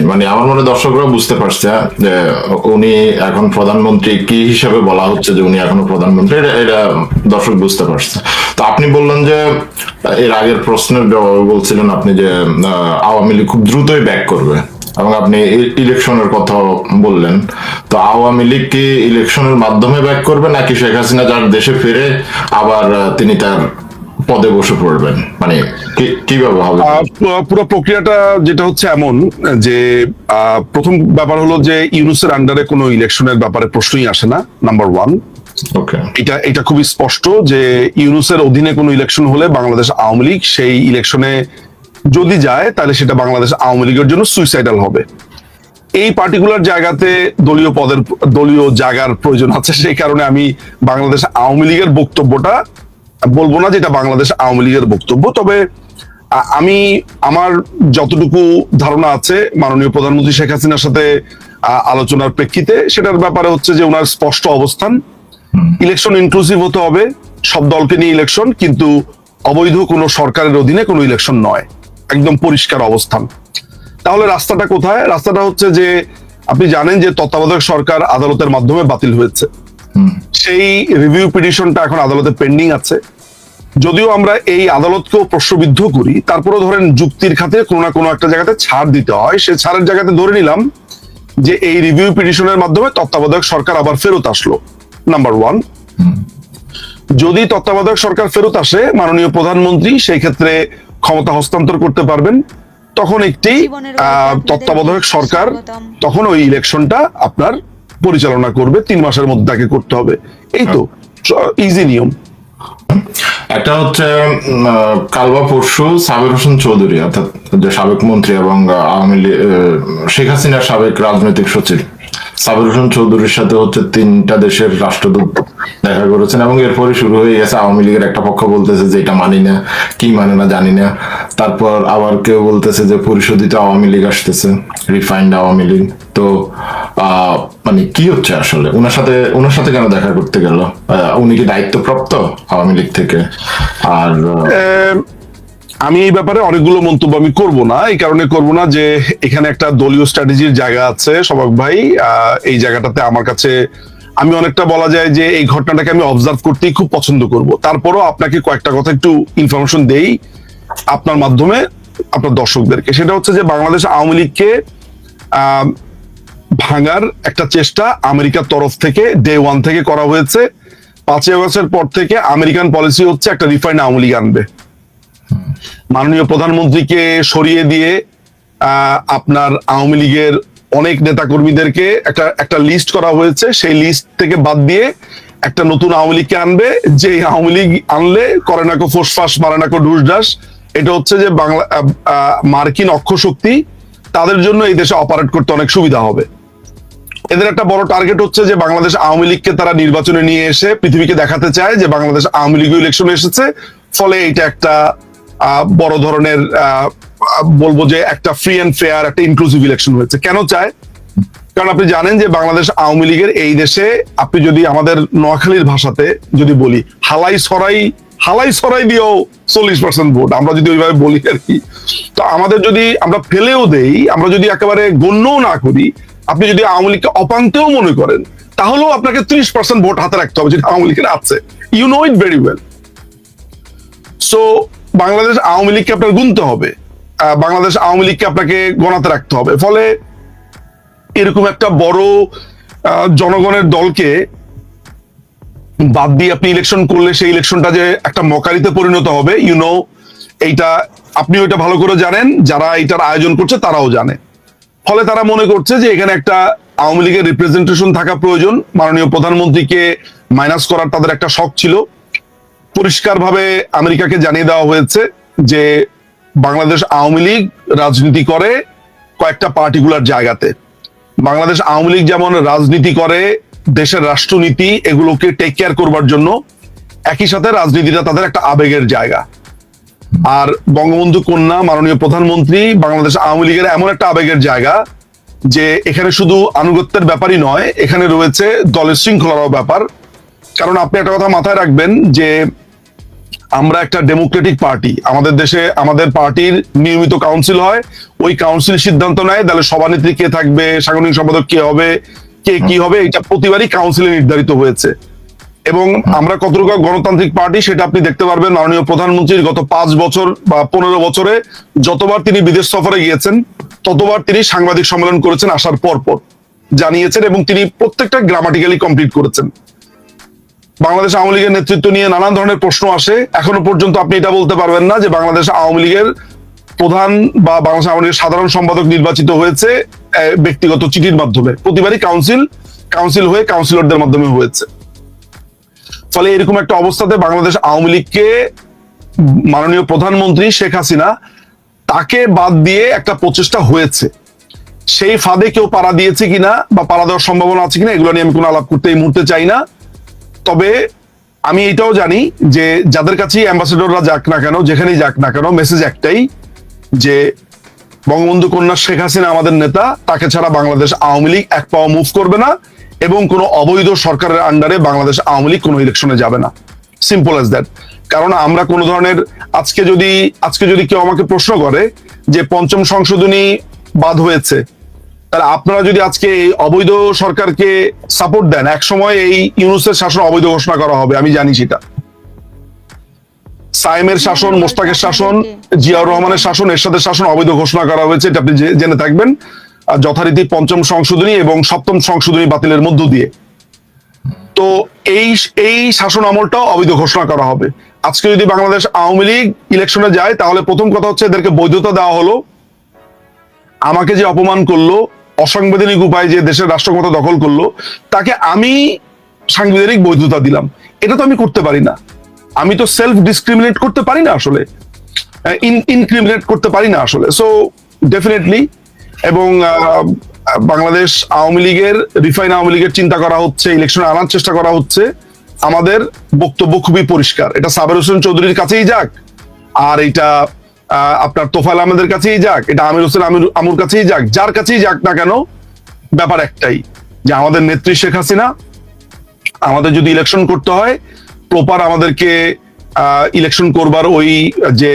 মানে আমার মনে হয় দর্শকরা বুঝতে পারছে যে উনি এখন প্রধানমন্ত্রী কি হিসাবে বলা হচ্ছে যে উনি এখনও প্রধানমন্ত্রী, এটা- দর্শক বুঝতে পারছে। তো আপনি বললেন যে এর আগের প্রশ্নের বলছিলেন আপনি যে আওয়ামী লীগ খুব দ্রুতই ব্যাক করবে এবং আপনি ইলেকশনের কথা বললেন। তো আওয়ামী লীগ কি ইলেকশনের মাধ্যমে ব্যাক করবে নাকি শেখ হাসিনা যার দেশে ফিরে আবার তিনি তার পদে বসে পড়বেন? মানে কীভাবে হবে? আহ, পুরো- পুরো প্রক্রিয়াটা যেটা হচ্ছে এমন যে প্রথম ব্যাপার হলো যে ইউনুসের আন্ডারে কোনো ইলেকশনের ব্যাপারে প্রশ্নই আসে না নাম্বার ওয়ান এটা এটা খুবই স্পষ্ট যে ইউনুসের অধীনে কোনো ইলেকশন হলে বাংলাদেশ আওয়ামী লীগ সেই ইলেকশনে যদি যায় তাহলে সেটা বাংলাদেশ আওয়ামী লীগের জন্য সুইসাইডাল হবে। এই পার্টিকুলার জায়গাতে দলীয় পদের দলীয় জায়গার প্রয়োজন আছে সেই কারণে আমি বাংলাদেশ আওয়ামী লীগের বক্তব্যটা বলব না যেটা বাংলাদেশ আওয়ামী লীগের বক্তব্য তবে আমি আমার যতটুকু ধারণা আছে মাননীয় প্রধানমন্ত্রী শেখ হাসিনার সাথে আলোচনার প্রেক্ষিতে সেটার ব্যাপারে হচ্ছে যে ওনার স্পষ্ট অবস্থান। ইলেকশন ইনক্লুসিভ হতে হবে সব দলকে নিয়ে ইলেকশন কিন্তু অবৈধ কোনো সরকারের অধীনে কোনো ইলেকশন নয়। একদম পরিষ্কার অবস্থান। তাহলে রাস্তাটা কোথায়? রাস্তাটা হচ্ছে যে আপনি জানেন যে তত্ত্বাবধায়ক সরকার আদালতের মাধ্যমে বাতিল হয়েছে। সেই রিভিউ পিটিশনটা এখন আদালতে পেন্ডিং আছে। যদিও আমরা এই আদালতকেও প্রশ্নবিদ্ধ করি তারপরে ধরেন যুক্তির খাতিরে কোনো না কোনো একটা জায়গাতে ছাড় দিতে হয়। সে ছাড়ের জায়গাতে ধরে নিলাম যে এই রিভিউ পিটিশনের মাধ্যমে তত্ত্বাবধায়ক সরকার আবার ফেরত আসলো। নাম্বার ওয়ান যদি তত্ত্বাবধায়ক সরকার ফেরত আসে মাননীয় প্রধানমন্ত্রী সেই ক্ষেত্রে ক্ষমতা হস্তান্তর করতে পারবেন। তখন একটি আহ, তত্ত্বাবধায়ক সরকার তখন ওই ইলেকশনটা আপনার পরিচালনা করবে তিন মাসের মধ্যে তাকে করতে হবে। এই তো ইজি নিয়ম। একটা হচ্ছে উম, আহ, কাল বা পরশু সাবের হোসেন চৌধুরী অর্থাৎ যে সাবেক মন্ত্রী এবং আওয়ামী লীগ শেখ হাসিনার সাবেক রাজনৈতিক সচিব। সাবির হোসেন চৌধুরীর সাথে হচ্ছে তিনটা দেশের রাষ্ট্রদূত দেখা করেছেন এবং এরপরে শুরু হয়ে গেছে আওয়ামী লীগের একটা পক্ষ বলতেছে যে এটা মানি না কি মানে না জানি না। তারপর আবার কেউ বলতেছে যে পরিশোধিত আওয়ামী লীগ আসতেছে রিফাইন্ড আওয়ামী লীগ। তো আহ, মানে কি হচ্ছে আসলে? ওনার সাথে ওনার সাথে কেন দেখা করতে গেল? উনি কি দায়িত্বপ্রাপ্ত আওয়ামী লীগ থেকে? আর আমি এই ব্যাপারে অনেকগুলো মন্তব্য আমি করব না। এই কারণে করব না যে এখানে একটা দলীয় স্ট্র্যাটেজির জায়গা আছে, সবাক ভাই। এই জায়গাটাতে আমার কাছে, আমি অনেকটা বলা যায় যে এই ঘটনাটাকে আমি অবজার্ভ করতেই খুব পছন্দ করব। তারপরও আপনাকে কয়েকটা কথা একটু ইনফরমেশন দেই আপনার মাধ্যমে, আপনার দর্শকদেরকে। সেটা হচ্ছে যে বাংলাদেশ আওয়ামী লীগকে ভাঙার একটা চেষ্টা আমেরিকার তরফ থেকে ডে ওয়ান থেকে করা হয়েছে। পাঁচই আগস্টের পর থেকে আমেরিকান পলিসি হচ্ছে একটা রিফাইন্ড আওয়ামী লীগ আনবে। মাননীয় প্রধানমন্ত্রীকে সরিয়ে দিয়ে আপনার আওয়ামী লীগের অনেক নেতা কর্মীদেরকে একটা একটা লিস্ট করা হয়েছে। সেই লিস্ট থেকে বাদ দিয়ে একটা নতুন আওয়ামী লীগকে আনবে। যে আওয়ামী লীগ আনলে করে নাকো ফোসফাস মারে নাকো ঢুসঢাস, এটা হচ্ছে যে বাংলা মার্কিন অক্ষশক্তি, তাদের জন্য এই দেশে অপারেট করতে অনেক সুবিধা হবে। এদের একটা বড় টার্গেট হচ্ছে যে বাংলাদেশ আওয়ামী লীগকে তারা নির্বাচনে নিয়ে এসে পৃথিবীকে দেখাতে চায় যে বাংলাদেশ আওয়ামী লীগ ইলেকশন এসেছে। ফলে এটা একটা বড় ধরনের বলব যে একটা ফ্রি অ্যান্ড ফেয়ার একটা ইনক্লুসিভ ইলেকশন হয়েছে। কেন চায়? কারণ আপনি জানেন যে বাংলাদেশ আওয়ামী লীগের এই দেশে আপনি যদি আমাদের নোয়াখালীর ভাষাতে যদি বলি, হালাই সরাই হালাই সরাই দিয়েও চল্লিশ পার্সেন্ট ভোট। আমরা যদি ওইভাবে বলি আর কি। তো আমাদের যদি আমরা ফেলেও দেই, আমরা যদি একেবারে গণ্যও না করি আপনি যদি আওয়ামী লীগকে অপান্তেও মনে করেন, তাহলেও আপনাকে ত্রিশ পার্সেন্ট ভোট হাতে রাখতে হবে, যেটা আওয়ামী লীগের আছে। You know it very well so Bangladesh Awami লীগকে আপনার গুনতে হবে বাংলাদেশ আওয়ামী লীগকে আপনাকে গণাতে রাখতে হবে। ফলে এরকম একটা বড় জনগণের দলকে বাদ দিয়ে আপনি ইলেকশন করলে সেই ইলেকশনটা যে একটা মকারিতে পরিণত হবে ইউ নো এইটা আপনি ওইটা ভালো করে জানেন, যারা এটার আয়োজন করছে তারাও জানে। ফলে তারা মনে করছে যে এখানে একটা আওয়ামী লীগের রিপ্রেজেন্টেশন থাকা প্রয়োজন। মাননীয় প্রধানমন্ত্রীকে মাইনাস করার তাদের একটা শখ ছিল। পরিষ্কারভাবে আমেরিকাকে জানিয়ে দেওয়া হয়েছে যে বাংলাদেশ আওয়ামী লীগ রাজনীতি করে কয়েকটা পার্টিকুলার জায়গাতে। বাংলাদেশ আওয়ামী লীগ যেমন রাজনীতি করে, দেশের রাষ্ট্রনীতি, এগুলোকে টেক কেয়ার করবার জন্য, একই সাথে রাজনীতিটা তাদের একটা আবেগের জায়গা। আর বঙ্গবন্ধু কন্যা, মাননীয় প্রধানমন্ত্রী, বাংলাদেশ আওয়ামী লীগের এমন একটা আবেগের জায়গা যে এখানে শুধু আনুগত্যের ব্যাপারই নয়, এখানে রয়েছে দলের শৃঙ্খলারও ব্যাপার। কারণ আপনি একটা কথা মাথায় রাখবেন যে আমরা একটা ডেমোক্রেটিক পার্টি। আমাদের দেশে আমাদের পার্টির নিয়মিত কাউন্সিল হয়, ওই কাউন্সিল সিদ্ধান্ত নেয়, তাহলে সভানেত্রী কে থাকবে, সাংগঠনিক সম্পাদক কে হবে, কে কি হবে, এটা প্রতিবারই কাউন্সিলে নির্ধারিত হয়েছে। এবং আমরা কতটুকু গণতান্ত্রিক পার্টি সেটা আপনি দেখতে পারবেন মাননীয় প্রধানমন্ত্রীর গত পাঁচ বছর বা পনেরো বছরে যতবার তিনি বিদেশ সফরে গিয়েছেন, ততবার তিনি সাংবাদিক সম্মেলন করেছেন আসার পর পর জানিয়েছেন এবং তিনি প্রত্যেকটা গ্রামাটিক্যালি কমপ্লিট করেছেন। বাংলাদেশ আওয়ামী লীগের নেতৃত্ব নিয়ে নানান ধরনের প্রশ্ন আসে। এখনও পর্যন্ত আপনি এটা বলতে পারবেন না যে বাংলাদেশ আওয়ামী লীগের প্রধান বা বাংলাদেশ আওয়ামী লীগের সাধারণ সম্পাদক নির্বাচিত হয়েছে ব্যক্তিগত চিঠির মাধ্যমে। প্রতিবারই কাউন্সিল কাউন্সিল হয়ে কাউন্সিলরদের মাধ্যমে হয়েছে। ফলে এরকম একটা অবস্থাতে বাংলাদেশ আওয়ামী লীগকে মাননীয় প্রধানমন্ত্রী শেখ হাসিনা তাকে বাদ দিয়ে একটা প্রচেষ্টা হয়েছে। সেই ফাঁদে কেউ পাড়া দিয়েছে কিনা বা পাড়া দেওয়ার সম্ভাবনা আছে কিনা, এগুলো নিয়ে আমি কোনো আলাপ করতে এই মুহূর্তে চাই না। তবে আমি এটাও জানি যে যাদের কাছেই অ্যাম্বাসেডররা যাক না কেন, যেখানেই যাক না কেন মেসেজ একটাই যে বঙ্গবন্ধু কন্যা শেখ হাসিনা আমাদের নেতা, তাকে ছাড়া বাংলাদেশ আওয়ামী লীগ এক পাওয়া মুভ করবে না। এবং কোনো অবৈধ সরকারের আন্ডারে বাংলাদেশ আওয়ামী লীগ কোনো ইলেকশনে যাবে না। সিম্পল অ্যাজ দ্যাট কারণ আমরা কোনো ধরনের আজকে যদি আজকে যদি কেউ আমাকে প্রশ্ন করে যে পঞ্চম সংশোধনী বাদ হয়েছে, তাহলে আপনারা যদি আজকে এই অবৈধ সরকারকে সাপোর্ট দেন এক সময় এই ইউনুসের শাসন অবৈধ ঘোষণা করা হবে, আমি জানি সেটা। সাইমের শাসন, মোস্তাকের শাসন, জিয়াউর রহমানের শাসন, এরশাদের শাসন অবৈধ ঘোষণা করা হয়েছে, এটা আপনি জেনে থাকবেন। যথারীতি পঞ্চম সংশোধনী এবং সপ্তম সংশোধনী বাতিলের মধ্য দিয়ে। তো এই এই শাসন আমলটাও অবৈধ ঘোষণা করা হবে। আজকে যদি বাংলাদেশ আওয়ামী লীগ ইলেকশনে যায়, তাহলে প্রথম কথা হচ্ছে এদেরকে বৈধতা দেওয়া হলো। আমাকে যে অপমান করল, অসাংবিধানিক উপায়ে যে দেশের রাষ্ট্রক্ষমতা দখল করল, তাকে আমি সাংবিধানিক বৈধতা দিলাম। এটা তো আমি করতে পারি না। আমি তো সেলফ ডিসক্রিমিনেট করতে পারি না আসলে। ইনক্রিমিনেট করতে পারি না আসলে। সো ডেফিনেটলি এবং বাংলাদেশ আওয়ামী লীগের, রিফাইন আওয়ামী লীগের চিন্তা করা হচ্ছে ইলেকশনে আনার চেষ্টা করা হচ্ছে। আমাদের বক্তব্য খুবই পরিষ্কার। এটা সাবের হোসেন চৌধুরীর কাছেই যাক, আর এটা আপনার তোফাল আমাদের কাছেই যাক, এটা আমির হোসেন আমির, আমুর কাছেই যাক, যার কাছেই যাক না কেন, ব্যাপার একটাই যে আমাদের নেত্রী শেখ হাসিনা, আমাদের যদি ইলেকশন করতে হয় প্রপার আমাদেরকে ইলেকশন করবার ওই যে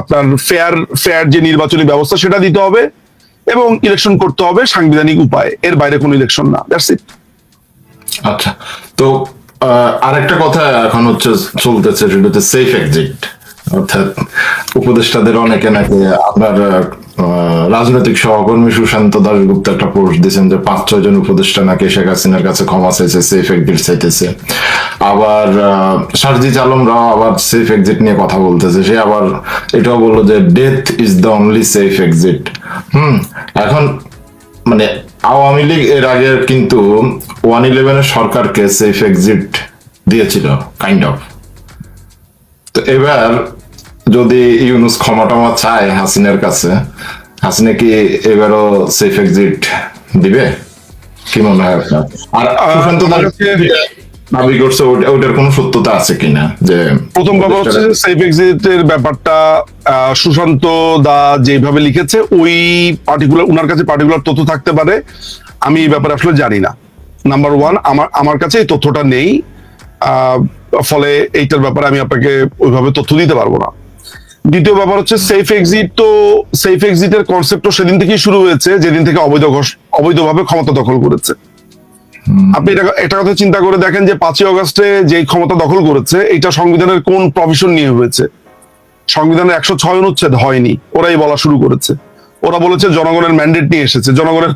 আপনার ফেয়ার ফেয়ার যে নির্বাচনী ব্যবস্থা সেটা দিতে হবে এবং ইলেকশন করতে হবে সাংবিধানিক উপায়। এর বাইরে কোনো ইলেকশন না। আচ্ছা তো আরেকটা কথা এখন হচ্ছে চলতেছে, সেটা হচ্ছে সেফ এক্সিট অর্থাৎ উপদেষ্টাদের অনেকে নাকি আপনার রাজনৈতিক সহকর্মী সুশান্ত দাশগুপ্ত একটা পোস্ট দিয়েছেন যে পাঁচ, ছয় জন উপদেষ্টা নাকি শেখ হাসিনার কাছে ক্ষমা চাইছে সেফ এক্সিট চাইতেছে। আবার সারজিৎ আলমরাও আবার সেফ এক্সিট নিয়ে কথা বলতেছে। সে আবার এটাও বলল যে death is the only safe exit hmm, এখন মানে আওয়ামী লীগ এর আগে কিন্তু ওয়ান ইলেভেনের সরকারকে সেফ এক্সিট দিয়েছিল কাইন্ড অফ তো এবার যদি ইউনুস ক্ষমা টমা চায় হাসিনার কাছে হাসিনা কি এবারও সেফ এক্সিট দিবে? কি মনে হয় আপনার? আর সুশান্ত দাবি করছে ওটার কোনো সত্যতা আছে কিনা? যে প্রথম কথা হচ্ছে সেফ এক্সিটের ব্যাপারটা সুশান্ত দা যেভাবে লিখেছে ওই পার্টিকুলার ওনার কাছে পার্টিকুলার তথ্য থাকতে পারে। আমি এই ব্যাপারে আসলে জানি না। নাম্বার ওয়ান আমার আমার কাছে এই তথ্যটা নেই। আহ, ফলে এইটার ব্যাপারে আমি আপনাকে ওইভাবে তথ্য দিতে পারব না। দ্বিতীয় ব্যাপার হচ্ছে সেফ এক্সিট তো সেফ এক্সিটের কনসেপ্ট তো সেদিন থেকেই শুরু হয়েছে যেদিন থেকে অবৈধ অবৈধভাবে ক্ষমতা দখল করেছে। আপনি এটা- একটা কথা চিন্তা করে দেখেন যে পাঁচই অগস্টে যে ক্ষমতা দখল করেছে এটা সংবিধানের কোন প্রভিশন নিয়ে হয়েছে? সংবিধানের একশো ছয় অনুচ্ছেদ হয়নি ওরাই বলা শুরু করেছে। ওরা বলেছে জনগণের ম্যান্ডেট নিয়ে এসেছে জনগণের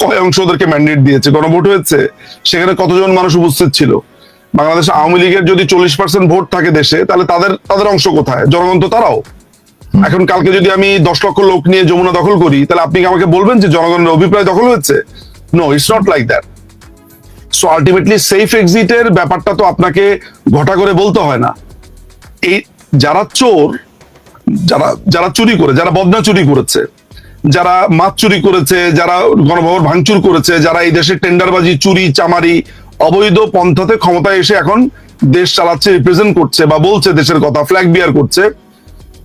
কয় অংশ ওদেরকে ম্যান্ডেট দিয়েছে গণভোট হয়েছে সেখানে কতজন মানুষ উপস্থিত ছিল? বাংলাদেশ আওয়ামী লীগের যদি চল্লিশ পার্সেন্ট ভোট থাকে দেশে তাহলে তাদের তাদের অংশ কোথায়? জনগণ তো তারাও। এখন কালকে যদি আমি দশ লক্ষ লোক নিয়ে যমুনা দখল করি তাহলে আপনি আমাকে বলবেন যে জনগণের অভিপ্রায় দখল হয়েছে? No it's not like that so ultimately safe এক্সিটের ব্যাপারটা তো আপনাকে ঘটা করে বলতে হয় না। এই যারা চোর যারা যারা চুরি করে যারা বদনা চুরি করেছে যারা মাছ চুরি করেছে যারা গণভবন ভাঙচুর করেছে যারা এই দেশে টেন্ডারবাজি চুরি চামারি অবৈধ পন্থাতে ক্ষমতায় এসে এখন দেশ চালাচ্ছে রিপ্রেজেন্ট করছে বা বলছে দেশের কথা ফ্ল্যাগ বিয়ার করছে।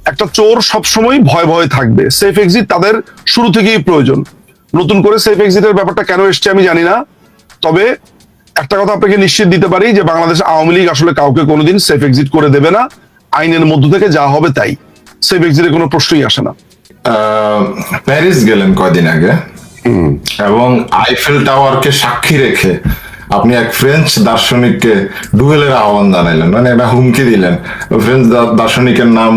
একটা চোর সবসময় ভয় ভয় থাকবে। সেফ এক্সিট তাদের শুরু থেকেই প্রয়োজন। নতুন করে সেফ এক্সিটের ব্যাপারটা কেন এসছে আমি জানি না। তবে একটা কথা আপনাকে নিশ্চিত দিতে পারি যে বাংলাদেশ আওয়ামী লীগ আসলে কাউকে কোনোদিন সেফ এক্সিট করে দেবে না। আইনের মধ্য থেকে যা হবে তাই। সেফ এক্সিটের কোনো প্রশ্নই আসে না। প্যারিস গেলেন কয়দিন আগে। এবং আইফেল টাওয়ারকে সাক্ষী রেখে আপনি এক ফ্রেঞ্চ দার্শনিককে ডুয়েলের আহ্বান জানাইলেন মানে একটা হুমকি দিলেন। ফ্রেঞ্চ দার্শনিকের নাম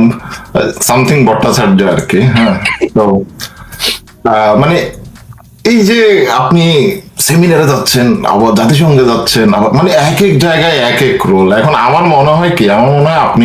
সামথিং ভট্টাচার্য আর কি হ্যাঁ। তো মানে এই যে আপনি সেমিনারে যাচ্ছেন, আবার জাতিসংঘে যাচ্ছেন, আবার মানে এক এক জায়গায় এক এক রোল এখন আমার মনে হয় কি, আমার মনে হয় আপনি